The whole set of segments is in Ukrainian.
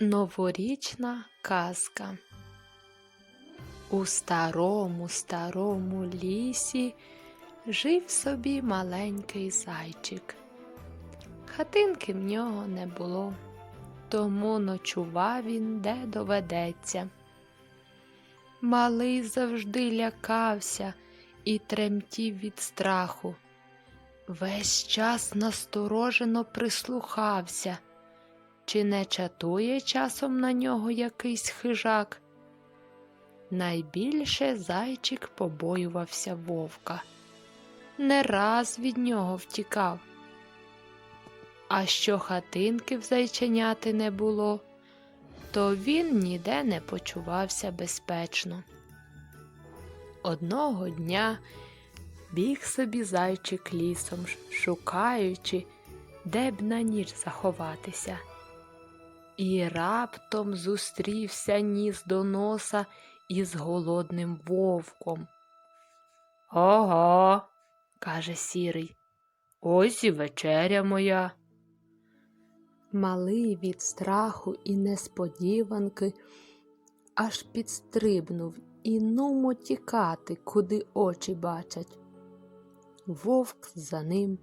Новорічна казка. У старому старому лісі жив собі маленький зайчик. Хатинки в нього не було, тому ночував він де доведеться. Малий завжди лякався і тремтів від страху. Весь час насторожено прислухався. Чи не чатує часом на нього якийсь хижак? Найбільше зайчик побоювався вовка. Не раз від нього втікав. А що хатинки в зайченяти не було, то він ніде не почувався безпечно. Одного дня біг собі зайчик лісом, шукаючи, де б на ніч заховатися. І раптом зустрівся ніс до носа із голодним вовком. Ага, каже сірий, ось і вечеря моя. Малий від страху і несподіванки аж підстрибнув і нумо тікати, куди очі бачать. Вовк за ним,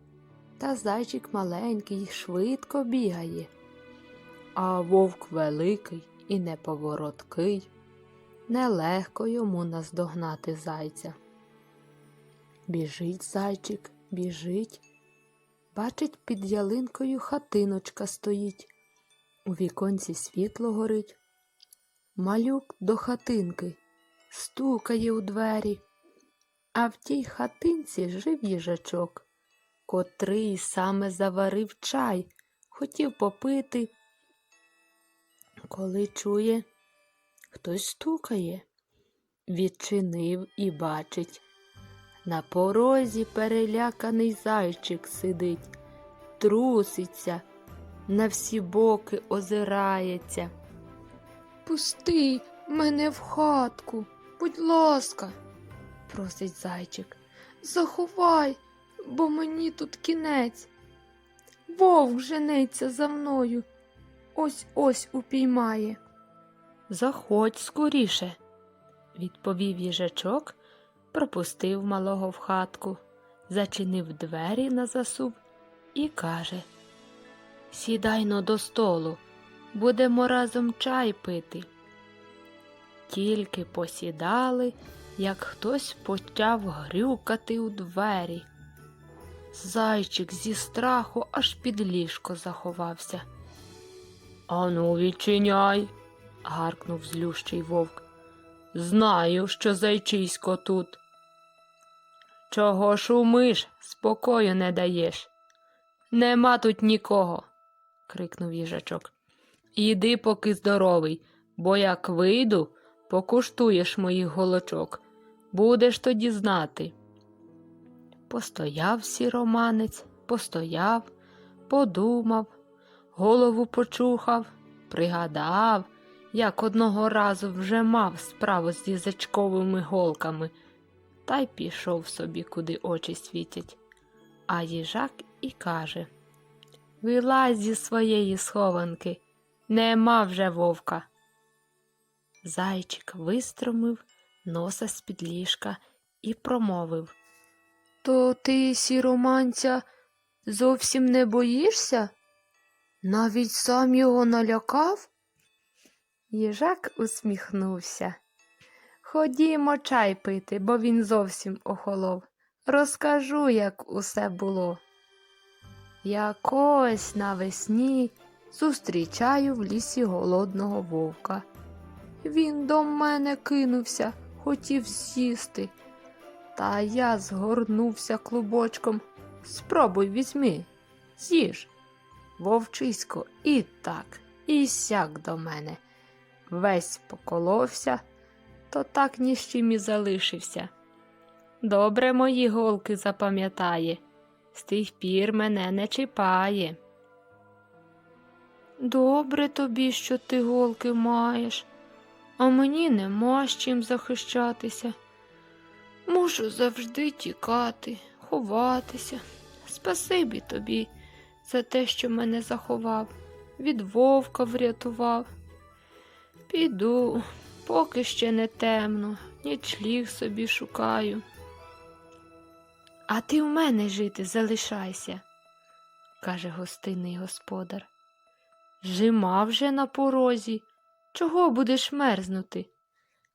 та зайчик маленький швидко бігає а вовк великий і неповороткий, нелегко йому наздогнати зайця. Біжить зайчик, біжить, бачить, під ялинкою хатиночка стоїть, у віконці світло горить. Малюк до хатинки стукає у двері, а в тій хатинці жив їжачок, котрий саме заварив чай, хотів попити коли чує, хтось стукає, відчинив і бачить. На порозі переляканий зайчик сидить, труситься, на всі боки озирається. Пусти мене в хатку, будь ласка, просить зайчик. Заховай, бо мені тут кінець. Вовк женеться за мною ось ось упіймає. Заходь скоріше, відповів їжачок, пропустив малого в хатку, зачинив двері на засуб і каже Сідайно до столу, будемо разом чай пити. Тільки посідали, як хтось почав грюкати у двері. Зайчик зі страху аж під ліжко заховався. Ану, відчиняй, гаркнув злющий вовк. Знаю, що зайчисько тут. Чого шумиш, спокою не даєш? Нема тут нікого, крикнув їжачок. Іди, поки здоровий, бо як вийду, покуштуєш моїх голочок. Будеш тоді знати. Постояв сіроманець, постояв, подумав голову почухав, пригадав, як одного разу вже мав справу з їзачковими голками, та й пішов собі, куди очі світять. А їжак і каже Вилазь зі своєї схованки, нема вже вовка. Зайчик вистромив носа з під ліжка і промовив То ти, сіроманця, зовсім не боїшся? Навіть сам його налякав? Їжак усміхнувся. Ходімо чай пити, бо він зовсім охолов. Розкажу, як усе було. Якось навесні зустрічаю в лісі голодного вовка. Він до мене кинувся, хотів з'їсти. Та я згорнувся клубочком. Спробуй візьми, з'їж. Вовчисько і так, і сяк до мене. Весь поколовся, то так ні з чим і залишився. Добре мої голки запам'ятає, з тих пір мене не чіпає. Добре тобі, що ти голки маєш, а мені нема з чим захищатися. Мушу завжди тікати, ховатися. Спасибі тобі за те, що мене заховав, від вовка врятував. Піду, поки ще не темно, нічліг собі шукаю. А ти в мене жити залишайся, каже гостинний господар. Жима вже на порозі. Чого будеш мерзнути?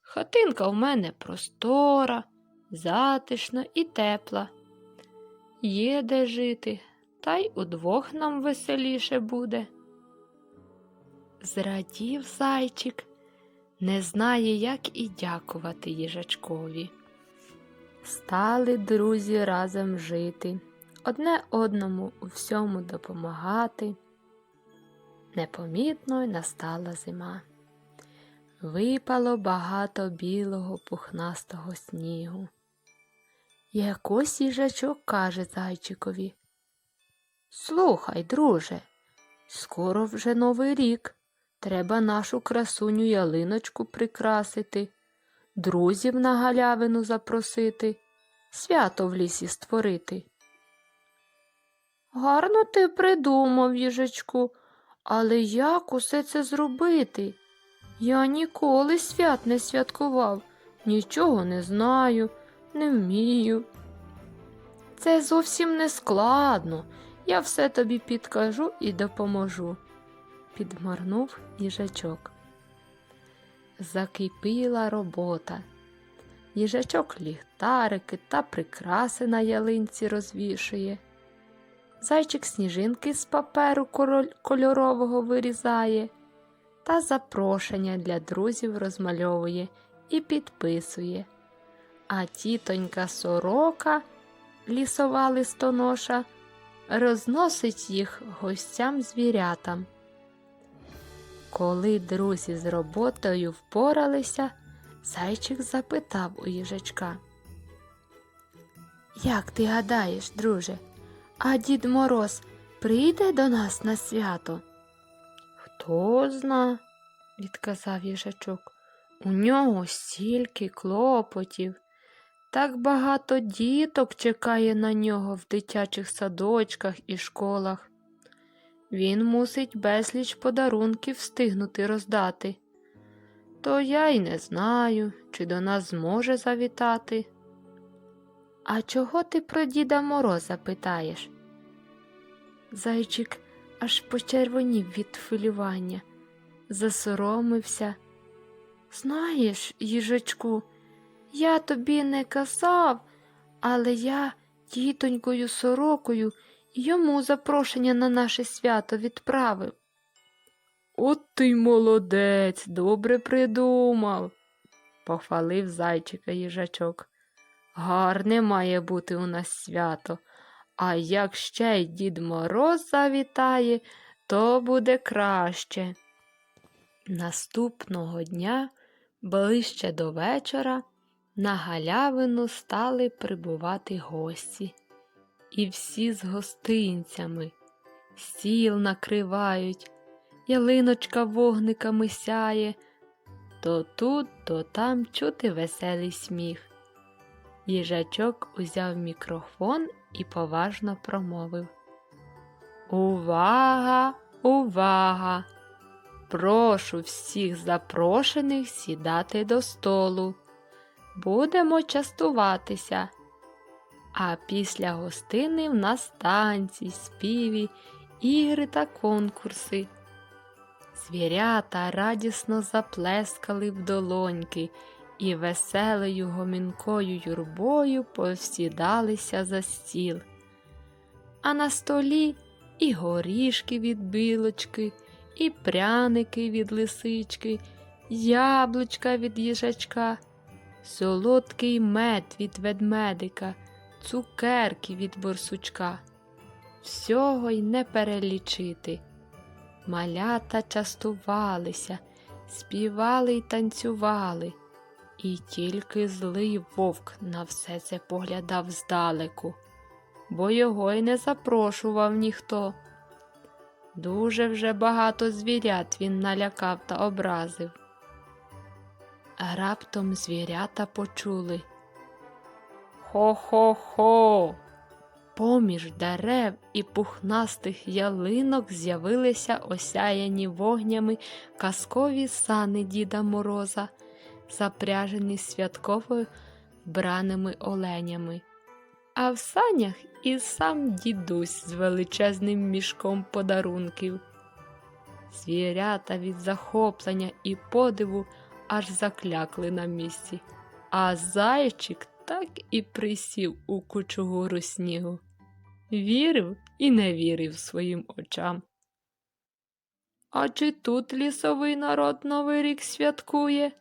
Хатинка в мене простора, затишна і тепла. Є де жити, та й удвох нам веселіше буде. Зрадів зайчик, не знає, як і дякувати їжачкові. Стали друзі разом жити, одне одному у всьому допомагати. Непомітно й настала зима. Випало багато білого пухнастого снігу. Якось їжачок каже зайчикові. Слухай, друже, скоро вже новий рік. Треба нашу красуню ялиночку прикрасити, друзів на галявину запросити, свято в лісі створити. Гарно ти придумав, їжачку, але як усе це зробити? Я ніколи свят не святкував, нічого не знаю, не вмію. Це зовсім не складно. Я все тобі підкажу і допоможу, підморнув їжачок. Закипіла робота. Їжачок ліхтарики та прикраси на ялинці розвішує. Зайчик сніжинки з паперу кольорового вирізає та запрошення для друзів розмальовує і підписує. А тітонька сорока, лісова листоноша, розносить їх гостям звірятам. Коли друзі з роботою впоралися, зайчик запитав у їжачка. Як ти гадаєш, друже, а дід Мороз прийде до нас на свято? Хто зна, відказав їжачок. У нього стільки клопотів. Так багато діток чекає на нього в дитячих садочках і школах. Він мусить безліч подарунків встигнути роздати. То я й не знаю, чи до нас зможе завітати. А чого ти про діда Мороза питаєш? Зайчик аж почервонів від хвилювання, засоромився. Знаєш, їжачку, я тобі не казав, але я тітонькою сорокою йому запрошення на наше свято відправив. От ти молодець, добре придумав, похвалив зайчика їжачок. Гарне має бути у нас свято, а як ще й дід Мороз завітає, то буде краще. Наступного дня, ближче до вечора, на галявину стали прибувати гості. І всі з гостинцями. Стіл накривають, ялиночка вогниками сяє, то тут, то там чути веселий сміх. Їжачок узяв мікрофон і поважно промовив Увага, увага! Прошу всіх запрошених сідати до столу. Будемо частуватися. А після гостини в нас танці, співі, ігри та конкурси. Звірята радісно заплескали в долоньки і веселою гомінкою юрбою повсідалися за стіл. А на столі і горішки від білочки, і пряники від лисички, яблучка від їжачка, солодкий мед від ведмедика, цукерки від борсучка. Всього й не перелічити. Малята частувалися, співали й танцювали, і тільки злий вовк на все це поглядав здалеку, бо його й не запрошував ніхто. Дуже вже багато звірят він налякав та образив. А раптом звірята почули. Хо-хо-хо, Поміж дерев і пухнастих ялинок з'явилися осяяні вогнями казкові сани Діда Мороза, запряжені святково браними оленями. А в санях і сам дідусь з величезним мішком подарунків. Звірята від захоплення і подиву аж заклякли на місці, а зайчик так і присів у кучугуру снігу. Вірив і не вірив своїм очам. А чи тут лісовий народ Новий рік святкує?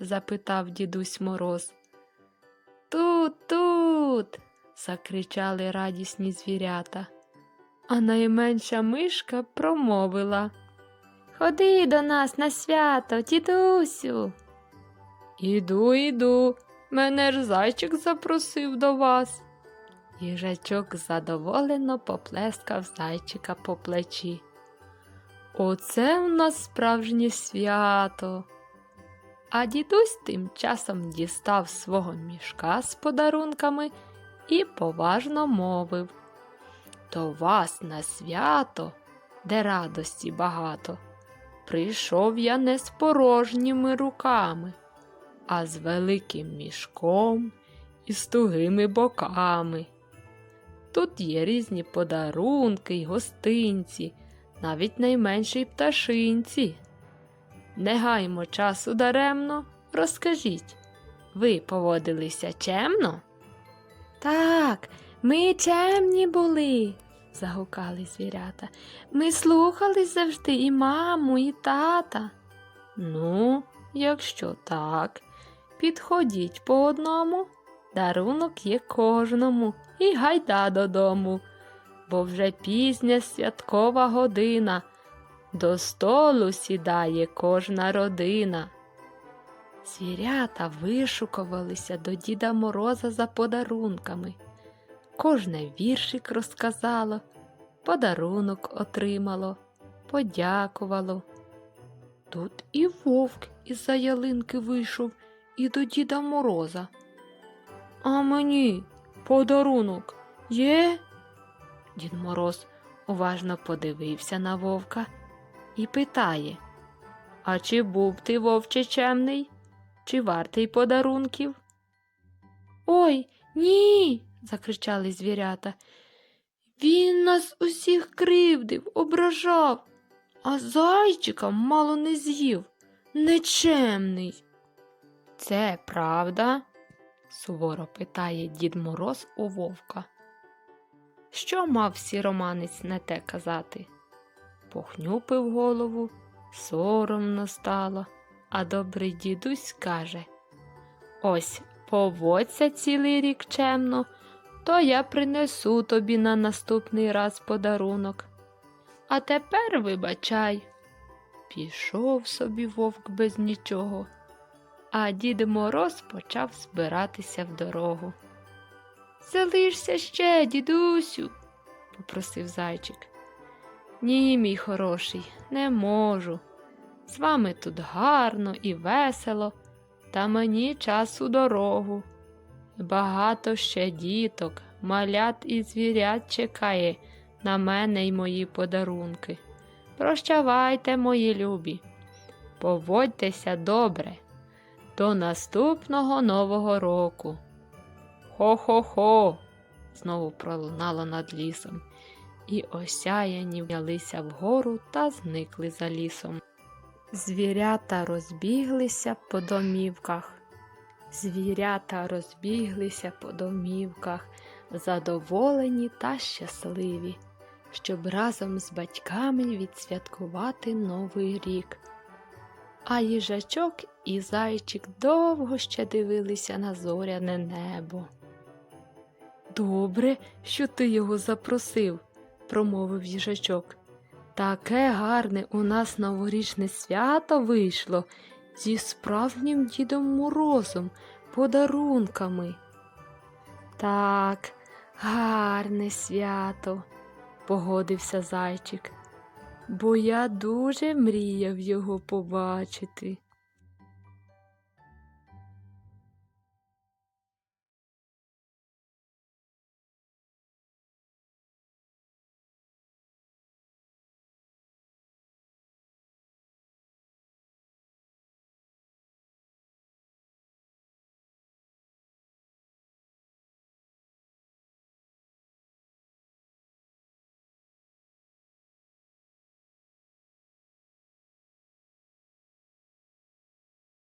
запитав дідусь Мороз. Тут, тут. закричали радісні звірята. А найменша мишка промовила. Ходи до нас на свято, дідусю. Іду, іду. Мене ж зайчик запросив до вас. Їжачок задоволено поплескав зайчика по плечі. Оце в нас справжнє свято. А дідусь тим часом дістав свого мішка з подарунками і поважно мовив До вас на свято, де радості багато, прийшов я не з порожніми руками, а з великим мішком і з тугими боками. Тут є різні подарунки й гостинці, навіть найменшій пташинці. Не гаймо часу даремно, розкажіть, ви поводилися чемно? Так, ми чемні були, загукали звірята. Ми слухались завжди і маму, і тата. Ну, якщо так, підходіть по одному, дарунок є кожному, і гайда додому, бо вже пізня святкова година. До столу сідає кожна родина. Звірята вишукувалися до Діда Мороза за подарунками. Кожне віршик розказало, подарунок отримало, подякувало. Тут і вовк із-за ялинки вийшов і до Діда Мороза. А мені подарунок є? Дід Мороз уважно подивився на вовка і питає А чи був ти вовче чемний, чи вартий подарунків? Ой, ні. Закричали звірята. Він нас усіх кривдив, ображав, а зайчика мало не з'їв. Нечемний. Це правда? суворо питає дід Мороз у вовка. Що мав сіроманець не те казати? Похнюпив голову, соромно стало, а добрий дідусь каже Ось поводься цілий рік чемно, то я принесу тобі на наступний раз подарунок. А тепер вибачай. Пішов собі вовк без нічого, а дід Мороз почав збиратися в дорогу. Залишся ще, дідусю, попросив зайчик. Ні, мій хороший, не можу. З вами тут гарно і весело, та мені час у дорогу. Багато ще діток, малят і звірят чекає на мене й мої подарунки. Прощавайте, мої любі, поводьтеся добре. До наступного нового року. Хо-хо-хо, знову пролунало над лісом, і осяяні взялися вгору та зникли за лісом. Звірята розбіглися по домівках. Звірята розбіглися по домівках, задоволені та щасливі, щоб разом з батьками відсвяткувати Новий рік. А їжачок і зайчик довго ще дивилися на зоряне небо. Добре, що ти його запросив, промовив їжачок. Таке гарне у нас новорічне свято вийшло зі справжнім Дідом Морозом, подарунками. Так, гарне свято, погодився зайчик, бо я дуже мріяв його побачити.